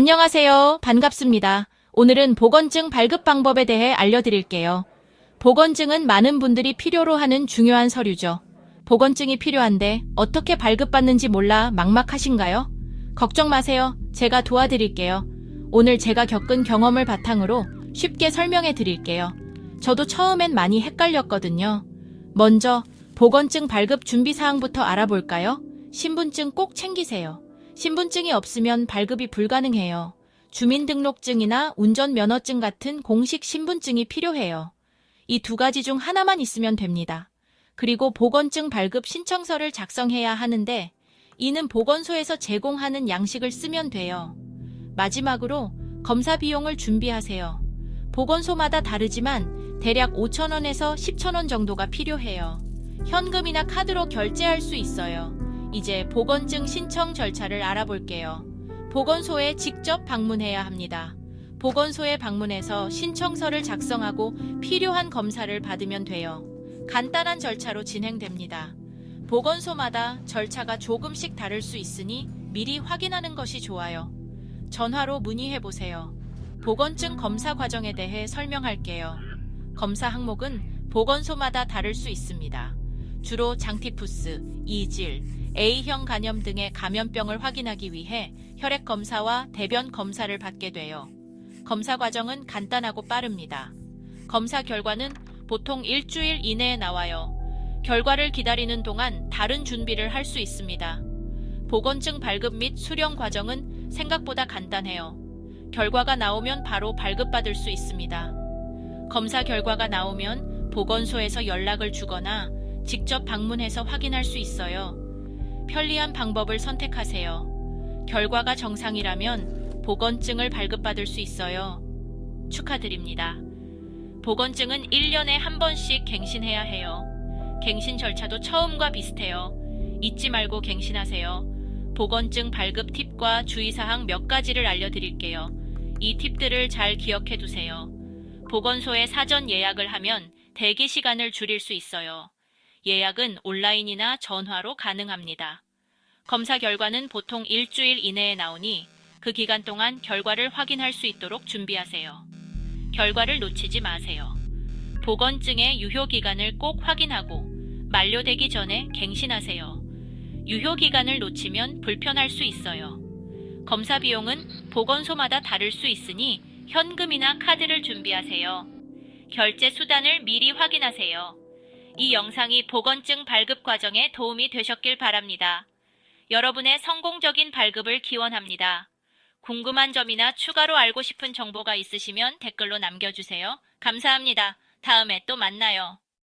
안녕하세요. 반갑습니다. 오늘은 보건증 발급 방법에 대해 알려드릴게요. 보건증은 많은 분들이 필요로 하는 중요한 서류죠. 보건증이 필요한데 어떻게 발급받는지 몰라 막막하신가요? 걱정 마세요. 제가 도와드릴게요. 오늘 제가 겪은 경험을 바탕으로 쉽게 설명해 드릴게요. 저도 처음엔 많이 헷갈렸거든요. 먼저 보건증 발급 준비 사항부터 알아볼까요? 신분증 꼭 챙기세요. 신분증이 없으면 발급이 불가능해요. 주민등록증이나 운전면허증 같은 공식 신분증이 필요해요. 이 두 가지 중 하나만 있으면 됩니다. 그리고 보건증 발급 신청서를 작성해야 하는데 이는 보건소에서 제공하는 양식을 쓰면 돼요. 마지막으로 검사 비용을 준비하세요. 보건소마다 다르지만 대략 5,000원에서 10,000원 정도가 필요해요. 현금이나 카드로 결제할 수 있어요. 이제 보건증 신청 절차를 알아볼게요. 보건소에 직접 방문해야 합니다. 보건소에 방문해서 신청서를 작성하고 필요한 검사를 받으면 돼요. 간단한 절차로 진행됩니다. 보건소마다 절차가 조금씩 다를 수 있으니 미리 확인하는 것이 좋아요. 전화로 문의해 보세요. 보건증 검사 과정에 대해 설명할게요. 검사 항목은 보건소마다 다를 수 있습니다. 주로 장티푸스, 이질, A형 간염 등의 감염병을 확인하기 위해 혈액 검사와 대변 검사를 받게 돼요. 검사 과정은 간단하고 빠릅니다. 검사 결과는 보통 일주일 이내에 나와요. 결과를 기다리는 동안 다른 준비를 할 수 있습니다. 보건증 발급 및 수령 과정은 생각보다 간단해요. 결과가 나오면 바로 발급받을 수 있습니다. 검사 결과가 나오면 보건소에서 연락을 주거나 직접 방문해서 확인할 수 있어요. 편리한 방법을 선택하세요. 결과가 정상이라면 보건증을 발급받을 수 있어요. 축하드립니다. 보건증은 1년에 한 번씩 갱신해야 해요. 갱신 절차도 처음과 비슷해요. 잊지 말고 갱신하세요. 보건증 발급 팁과 주의사항 몇 가지를 알려드릴게요. 이 팁들을 잘 기억해 두세요. 보건소에 사전 예약을 하면 대기 시간을 줄일 수 있어요. 예약은 온라인이나 전화로 가능합니다. 검사 결과는 보통 일주일 이내에 나오니 그 기간 동안 결과를 확인할 수 있도록 준비하세요. 결과를 놓치지 마세요. 보건증의 유효 기간을 꼭 확인하고 만료되기 전에 갱신하세요. 유효 기간을 놓치면 불편할 수 있어요. 검사 비용은 보건소마다 다를 수 있으니 현금이나 카드를 준비하세요. 결제 수단을 미리 확인하세요. 이 영상이 보건증 발급 과정에 도움이 되셨길 바랍니다. 여러분의 성공적인 발급을 기원합니다. 궁금한 점이나 추가로 알고 싶은 정보가 있으시면 댓글로 남겨주세요. 감사합니다. 다음에 또 만나요.